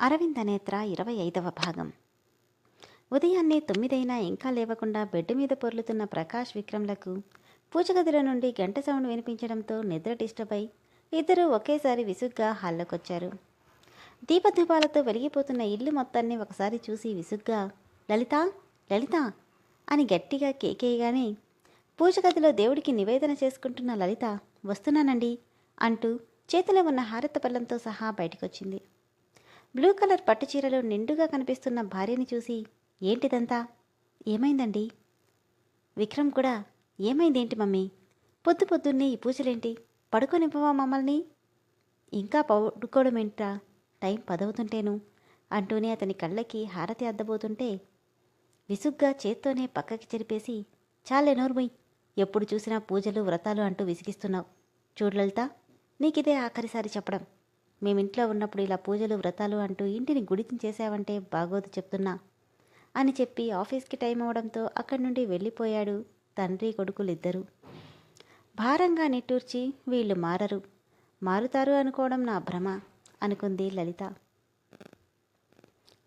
అరవింద నేత్ర ఇరవై ఐదవ భాగం. ఉదయాన్నే తొమ్మిదైనా ఇంకా లేవకుండా బెడ్ మీద పొర్లుతున్న ప్రకాష్ విక్రమ్లకు పూజగదిలో నుండి గంట సౌండ్ వినిపించడంతో నిద్ర డిస్టర్బ్ అయి ఇద్దరూ ఒకేసారి విసుగ్గా హాల్లోకొచ్చారు. దీపధూపాలతో వెలిగిపోతున్న ఇల్లు మొత్తాన్ని ఒకసారి చూసి విసుగ్గా లలిత లలిత అని గట్టిగా కేకేయగానే పూజగదిలో దేవుడికి నివేదన చేసుకుంటున్న లలిత వస్తున్నానండి అంటూ చేతిలో ఉన్న హారత పళ్ళంతో సహా బయటకొచ్చింది. బ్లూ కలర్ పట్టు చీరలో నిండుగా కనిపిస్తున్న భార్యని చూసి ఏంటిదంతా? ఏమైందండి? విక్రమ్ కూడా ఏమైందేంటి మమ్మీ? పొద్దు పొద్దున్నే ఈ పూజలేంటి పడుకోనివ్వవా మమ్మల్ని? ఇంకా పడుకోవడం ఏంట్రా? టైం పదవుతుంటేను అంటూనే అతని కళ్ళకి హారతి అద్దబోతుంటే విసుగ్గా చేత్తోనే పక్కకి చెరిపేసి చాలే నోర్ముయ్ ఎప్పుడు చూసినా పూజలు వ్రతాలు అంటూ విసిగిస్తున్నావు. చూడలలిత నీకిదే ఆఖరిసారి చెప్పడం. మేమింట్లో ఉన్నప్పుడు ఇలా పూజలు వ్రతాలు అంటూ ఇంటిని గుడితం చేశావంటే బాగోదు చెప్తున్నా అని చెప్పి ఆఫీస్కి టైం అవడంతో అక్కడి నుండి వెళ్ళిపోయాడు తండ్రి కొడుకులిద్దరూ. భారంగా నిట్టూర్చి వీళ్ళు మారరు. మారుతారు అనుకోవడం నా భ్రమ అనుకుంది లలిత.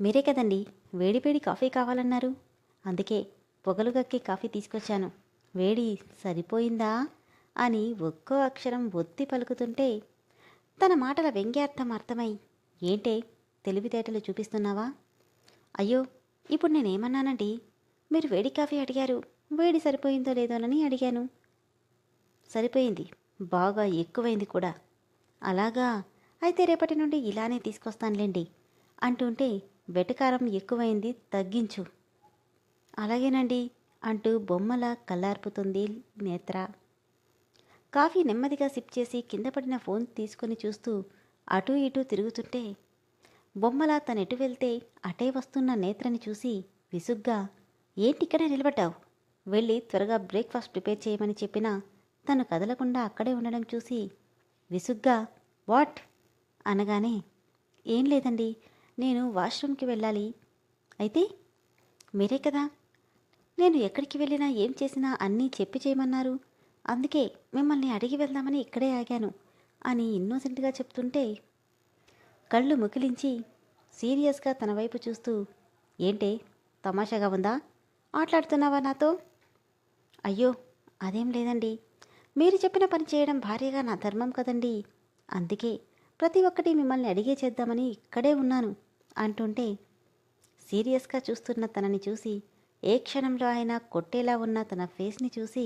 మీరే కదండి వేడివేడి కాఫీ కావాలన్నారు. అందుకే పొగలు గక్కి కాఫీ తీసుకొచ్చాను. వేడి సరిపోయిందా అని ఒక్కో అక్షరం ఒత్తి పలుకుతుంటే తన మాటల వ్యంగ్యార్థం అర్థమై ఏంటే తెలివితేటలు చూపిస్తున్నావా? అయ్యో ఇప్పుడు నేనేమన్నానండి? మీరు వేడి కాఫీ అడిగారు వేడి సరిపోయిందో లేదోనని అడిగాను. సరిపోయింది బాగా ఎక్కువైంది కూడా. అలాగా అయితే రేపటి నుండి ఇలానే తీసుకొస్తానులేండి అంటుంటే వెటకారం ఎక్కువైంది తగ్గించు. అలాగేనండి అంటూ బొమ్మల కల్లార్పుతుంది నేత్ర. కాఫీ నెమ్మదిగా సిప్ చేసి కింద పడిన ఫోన్ తీసుకొని చూస్తూ అటూ ఇటూ తిరుగుతుంటే బొమ్మలా తనెటు వెళ్తే అటే వస్తున్న నేత్రని చూసి విసుగ్గా ఏంటిక్కడే నిలబడ్డావు? వెళ్ళి త్వరగా బ్రేక్ఫాస్ట్ ప్రిపేర్ చేయమని చెప్పినా తను కదలకుండా అక్కడే ఉండడం చూసి విసుగ్గా వాట్? అనగానే ఏం లేదండి నేను వాష్రూమ్కి వెళ్ళాలి. అయితే మీరే కదా? నేను ఎక్కడికి వెళ్ళినా ఏం చేసినా అన్నీ చెప్పి చేయమన్నారు. అందుకే మిమ్మల్ని అడిగి వెళ్దామని ఇక్కడే ఆగాను అని ఇన్నోసెంట్గా చెప్తుంటే కళ్ళు ముకిలించి సీరియస్గా తన వైపు చూస్తూ ఏంటే తమాషాగా ఉందా? ఆటలాడుతున్నావా నాతో? అయ్యో అదేం లేదండి. మీరు చెప్పిన పని చేయడం భార్యగా నా ధర్మం కదండి. అందుకే ప్రతి ఒక్కటి మిమ్మల్ని అడిగే చేద్దామని ఇక్కడే ఉన్నాను అంటుంటే సీరియస్గా చూస్తున్న తనని చూసి ఏ క్షణంలో అయినా కొట్టేలా ఉన్న తన ఫేస్ని చూసి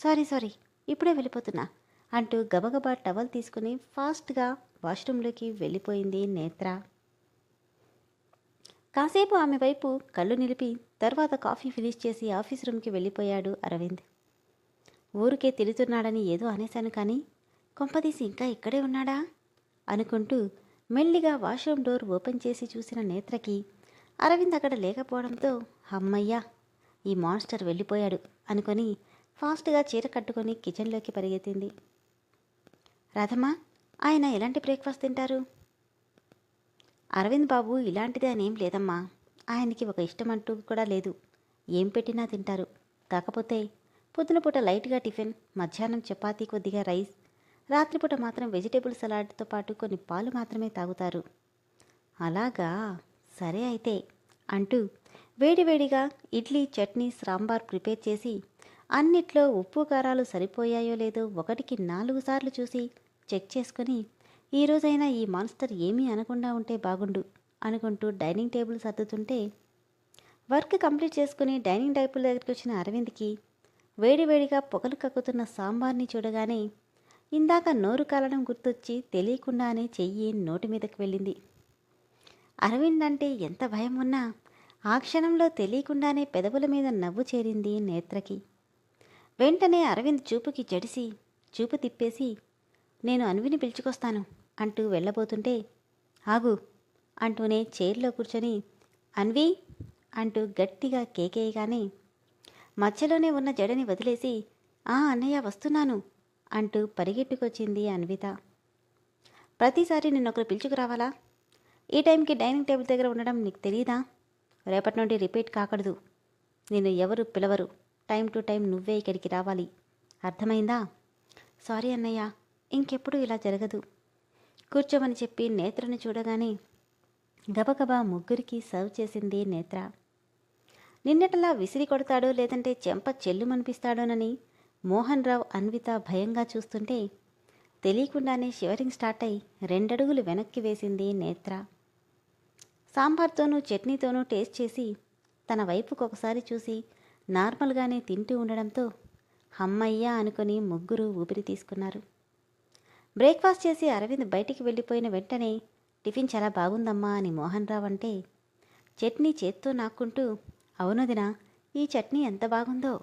సారీ సారీ ఇప్పుడే వెళ్ళిపోతున్నా అంటూ గబగబా టవల్ తీసుకుని ఫాస్ట్గా వాష్రూమ్లోకి వెళ్ళిపోయింది నేత్ర. కాసేపు ఆమె వైపు కళ్ళు నిలిపి తర్వాత కాఫీ ఫినిష్ చేసి ఆఫీస్ రూమ్కి వెళ్ళిపోయాడు అరవింద్. ఊరికే తిరుగుతున్నాడని ఏదో అనేశాను కానీ కొంపదీసి ఇంకా ఇక్కడే ఉన్నాడా? అనుకుంటూ మెల్లిగా వాష్రూమ్ డోర్ ఓపెన్ చేసి చూసిన నేత్రకి అరవింద్ అక్కడ లేకపోవడంతో అమ్మయ్యా ఈ మాన్స్టర్ వెళ్ళిపోయాడు అనుకొని ఫాస్ట్గా చీర కట్టుకొని కిచెన్లోకి పరిగెత్తింది. రాధమ్మా ఆయన ఎలాంటి బ్రేక్ఫాస్ట్ తింటారు? అరవింద్ బాబు ఇలాంటిదని ఏం లేదమ్మా. ఆయనకి ఒక ఇష్టం అంటూ కూడా లేదు. ఏం పెట్టినా తింటారు. కాకపోతే పొద్దున పూట లైట్గా టిఫిన్ మధ్యాహ్నం చపాతీ కొద్దిగా రైస్ రాత్రిపూట మాత్రం వెజిటేబుల్ సలాడ్తో పాటు కొన్ని పాలు మాత్రమే తాగుతారు. అలాగా? సరే అయితే. అంటూ వేడివేడిగా ఇడ్లీ చట్నీ సాంబార్ ప్రిపేర్ చేసి అన్నిట్లో ఉప్పు కారాలు సరిపోయాయో లేదో ఒకటికి నాలుగు సార్లు చూసి చెక్ చేసుకుని ఈరోజైనా ఈ మాన్స్టర్ ఏమీ అనకుండా ఉంటే బాగుండు అనుకుంటూ డైనింగ్ టేబుల్ సర్దుతుంటే వర్క్ కంప్లీట్ చేసుకుని డైనింగ్ టేబుల్ దగ్గరికి వచ్చిన అరవింద్కి వేడివేడిగా పొగలు కక్కుతున్న సాంబార్ని చూడగానే ఇందాక నోరు కాలడం గుర్తొచ్చి తెలియకుండానే చెయ్యి నోటి మీదకి వెళ్ళింది. అరవింద్ అంటే ఎంత భయం ఉన్నా ఆ క్షణంలో తెలియకుండానే పెదవుల మీద నవ్వు చేరింది నేత్రకి. వెంటనే అరవింద్ చూపుకి జడిసి చూపు తిప్పేసి నేను అన్విని పిలుచుకొస్తాను అంటూ వెళ్ళబోతుంటే ఆగు అంటూనే చైర్లో కూర్చొని అన్వి అంటూ గట్టిగా కేకేయగానే మధ్యలోనే ఉన్న జడని వదిలేసి ఆ అన్నయ్య వస్తున్నాను అంటూ పరిగెట్టుకొచ్చింది అన్విత. ప్రతిసారి నిన్నొకరు పిలుచుకురావాలా? ఈ టైంకి డైనింగ్ టేబుల్ దగ్గర ఉండడం నీకు తెలియదా రేపటి నుండి రిపీట్ కాకూడదు. నేను ఎవరు పిలవరు. టైం టు టైం నువ్వే ఇక్కడికి రావాలి. అర్థమైందా? సారీ అన్నయ్య ఇంకెప్పుడు ఇలా జరగదు. కూర్చోమని చెప్పి నేత్రను చూడగానే గబగబా ముగ్గురికి సర్వ్ చేసింది నేత్ర. నిన్నటలా విసిరి కొడతాడో లేదంటే చెంప చెల్లుమనిపిస్తాడోనని మోహన్ రావు అన్విత భయంగా చూస్తుంటే తెలియకుండానే షివరింగ్ స్టార్ట్ అయి రెండడుగులు వెనక్కి వేసింది నేత్ర. సాంబార్తోనూ చట్నీతోనూ టేస్ట్ చేసి తన వైపుకు ఒకసారి చూసి నార్మల్గానే తింటూ ఉండడంతో హమ్మయ్యా అనుకుని ముగ్గురు ఊపిరి తీసుకున్నారు. బ్రేక్ఫాస్ట్ చేసి అరవింద్ బయటికి వెళ్ళిపోయిన వెంటనే టిఫిన్ చాలా బాగుందమ్మా అని మోహన్ రావు అంటే చట్నీ చేత్తో నాక్కుంటూ అవునదిన ఈ చట్నీ ఎంత బాగుందో?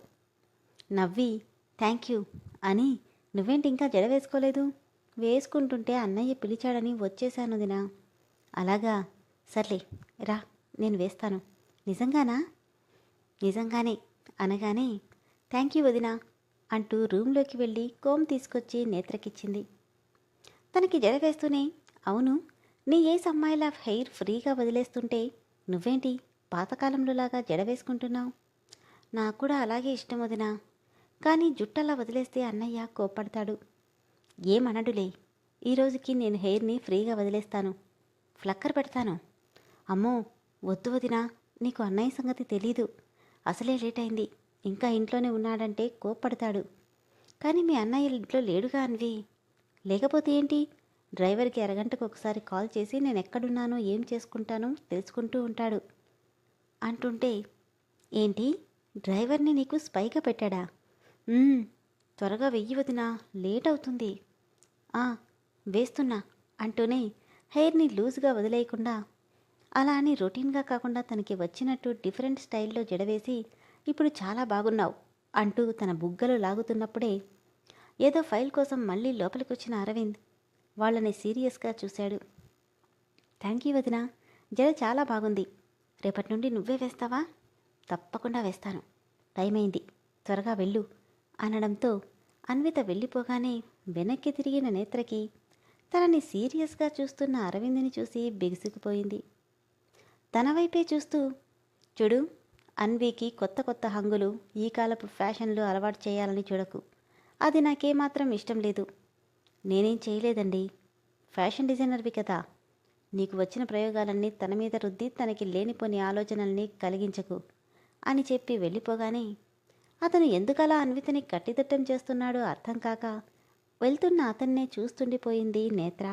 నవ్వి థ్యాంక్ యూ అని నువ్వేంటి ఇంకా జడ వేసుకోలేదు? వేసుకుంటుంటే అన్నయ్య పిలిచాడని వచ్చేశాను దినా అలాగా? సర్లే రా నేను వేస్తాను. నిజంగానా? నిజంగానే అనగానే థ్యాంక్ యూ వదినా అంటూ రూమ్లోకి వెళ్ళి కోమ్ తీసుకొచ్చి నేత్రకిచ్చింది. తనకి జడ వేస్తూనే అవును నీ ఏస్ అమ్మాయిల హెయిర్ ఫ్రీగా వదిలేస్తుంటే నువ్వేంటి పాతకాలంలోలాగా జడ వేసుకుంటున్నావు నాకు కూడా అలాగే ఇష్టం వదినా. కానీ జుట్టలా వదిలేస్తే అన్నయ్య కోప్పడతాడు. ఏమనడులే ఈ రోజుకి నేను హెయిర్ని ఫ్రీగా వదిలేస్తాను. ఫ్లక్కర్ పెడతాను. అమ్మో వద్దు వదినా నీకు అన్నయ్య సంగతి తెలీదు. అసలే లేట్ అయింది ఇంకా ఇంట్లోనే ఉన్నాడంటే కోప్పడతాడు. కానీ మీ అన్నయ్య ఇంట్లో లేడుగా అన్వి. లేకపోతే ఏంటి? డ్రైవర్కి అరగంటకు ఒకసారి కాల్ చేసి నేను ఎక్కడున్నానో ఏం చేసుకుంటానో తెలుసుకుంటూ ఉంటాడు. అంటుంటే ఏంటి? డ్రైవర్ని నీకు స్పైగా పెట్టాడా? త్వరగా వెయ్యి వదినా లేట్ అవుతుంది "ఆ, వేస్తున్నా అంటూనే హెయిర్ని లూజ్గా వదిలేయకుండా అలా అని రొటీన్గా కాకుండా తనకి వచ్చినట్టు డిఫరెంట్ స్టైల్లో జడవేసి ఇప్పుడు చాలా బాగున్నావు అంటూ తన బుగ్గలు లాగుతున్నప్పుడే ఏదో ఫైల్ కోసం మళ్ళీ లోపలికి వచ్చిన అరవింద్ వాళ్ళని సీరియస్గా చూశాడు. థ్యాంక్ యూ వదినా జడ చాలా బాగుంది. రేపటి నుండి నువ్వే వేస్తావా? తప్పకుండా వేస్తాను. టైం అయింది త్వరగా వెళ్ళు అనడంతో అన్విత వెళ్ళిపోగానే వెనక్కి తిరిగిన నేత్రకి తనని సీరియస్గా చూస్తున్న అరవింద్ని చూసి బిగుసుకుపోయింది. తన వైపే చూస్తూ చూడు అన్వీకి కొత్త కొత్త హంగులు ఈ కాలపు ఫ్యాషన్లు అలవాటు చేయాలని చూడకు. అది నాకేమాత్రం ఇష్టం లేదు. నేనేం చేయలేదండి. ఫ్యాషన్ డిజైనర్వి కదా. నీకు వచ్చిన ప్రయోగాలన్నీ తన మీద రుద్ది తనకి లేనిపోని ఆలోచనల్ని కలిగించకు అని చెప్పి వెళ్ళిపోగానే అతను ఎందుకలా అన్వితని కట్టిదట్టం చేస్తున్నాడో అర్థం కాక వెళ్తున్న అతన్నే చూస్తుండిపోయింది నేత్ర.